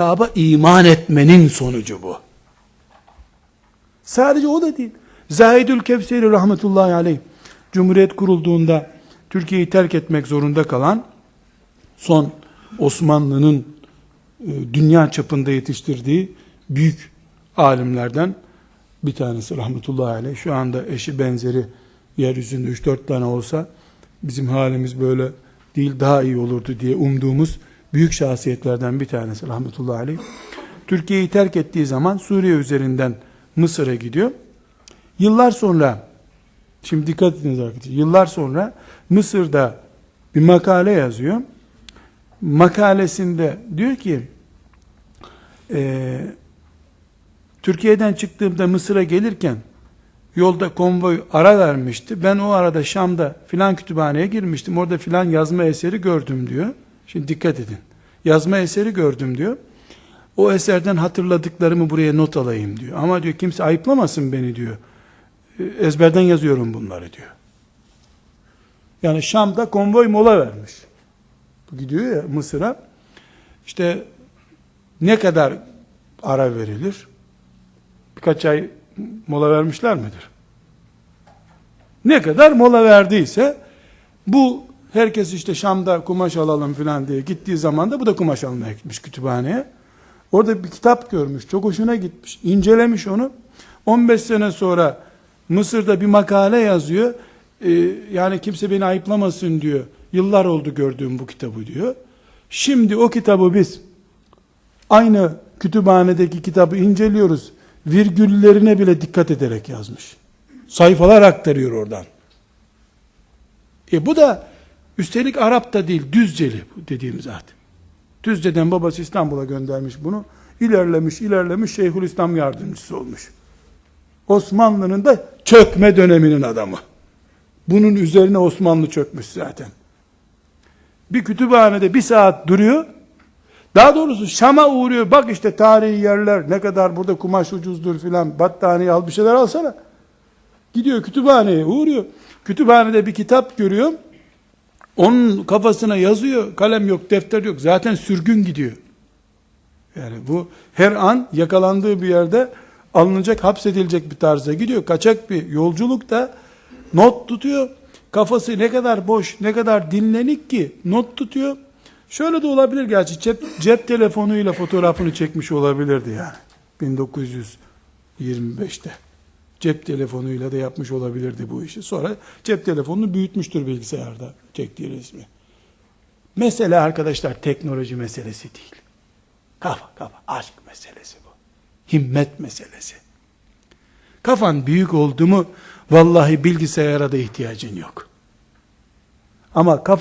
kitaba iman etmenin sonucu bu. Sadece o da değil. Zahidül Kevseri rahmetullahi aleyh Cumhuriyet kurulduğunda Türkiye'yi terk etmek zorunda kalan son Osmanlı'nın e, dünya çapında yetiştirdiği büyük alimlerden bir tanesi rahmetullahi aleyh. Şu anda eşi benzeri yeryüzünde 3-4 tane olsa bizim halimiz böyle değil daha iyi olurdu diye umduğumuz büyük şahsiyetlerden bir tanesi rahmetullahi aleyh. Türkiye'yi terk ettiği zaman Suriye üzerinden Mısır'a gidiyor. Yıllar sonra şimdi dikkat ediniz arkadaşlar. Yıllar sonra Mısır'da bir makale yazıyor. Makalesinde diyor ki eee Türkiye'den çıktığımda Mısır'a gelirken yolda konvoy ara vermişti. Ben o arada Şam'da filan kütüphaneye girmiştim. Orada filan yazma eseri gördüm diyor. Şimdi dikkat edin. Yazma eseri gördüm diyor. O eserden hatırladıklarımı buraya not alayım diyor. Ama diyor kimse ayıplamasın beni diyor. E, Ezberden yazıyorum bunları diyor. Yani Şam'da konvoy mola vermiş. Gidiyor ya Mısır'a. İşte ne kadar ara verilir? Birkaç ay mola vermişler midir? Ne kadar mola verdiyse bu herkes işte Şam'da kumaş alalım filan diye gittiği zaman da bu da kumaş almaya gitmiş kütüphaneye. Orada bir kitap görmüş. Çok hoşuna gitmiş. incelemiş onu. 15 sene sonra Mısır'da bir makale yazıyor. Ee, yani kimse beni ayıplamasın diyor. Yıllar oldu gördüğüm bu kitabı diyor. Şimdi o kitabı biz aynı kütüphanedeki kitabı inceliyoruz. Virgüllerine bile dikkat ederek yazmış. Sayfalar aktarıyor oradan. E bu da üstelik Arap da değil Düzceli bu dediğim zaten. Düzce'den babası İstanbul'a göndermiş bunu. İlerlemiş, ilerlemiş Şeyhülislam yardımcısı olmuş. Osmanlı'nın da çökme döneminin adamı. Bunun üzerine Osmanlı çökmüş zaten. Bir kütüphanede bir saat duruyor. Daha doğrusu Şam'a uğruyor. Bak işte tarihi yerler ne kadar burada kumaş ucuzdur filan. Battaniye al bir şeyler alsana. Gidiyor kütüphaneye uğruyor. Kütüphanede bir kitap görüyor. Onun kafasına yazıyor. Kalem yok, defter yok. Zaten sürgün gidiyor. Yani bu her an yakalandığı bir yerde alınacak, hapsedilecek bir tarza gidiyor. Kaçak bir yolculukta not tutuyor. Kafası ne kadar boş, ne kadar dinlenik ki not tutuyor. Şöyle de olabilir gerçi cep, cep telefonuyla fotoğrafını çekmiş olabilirdi yani. 1925'te. Cep telefonuyla da yapmış olabilirdi bu işi. Sonra cep telefonunu büyütmüştür bilgisayarda çektiği resmi. Mesele arkadaşlar teknoloji meselesi değil. Kafa kafa aşk meselesi bu. Himmet meselesi. Kafan büyük oldu mu vallahi bilgisayara da ihtiyacın yok. Ama kafan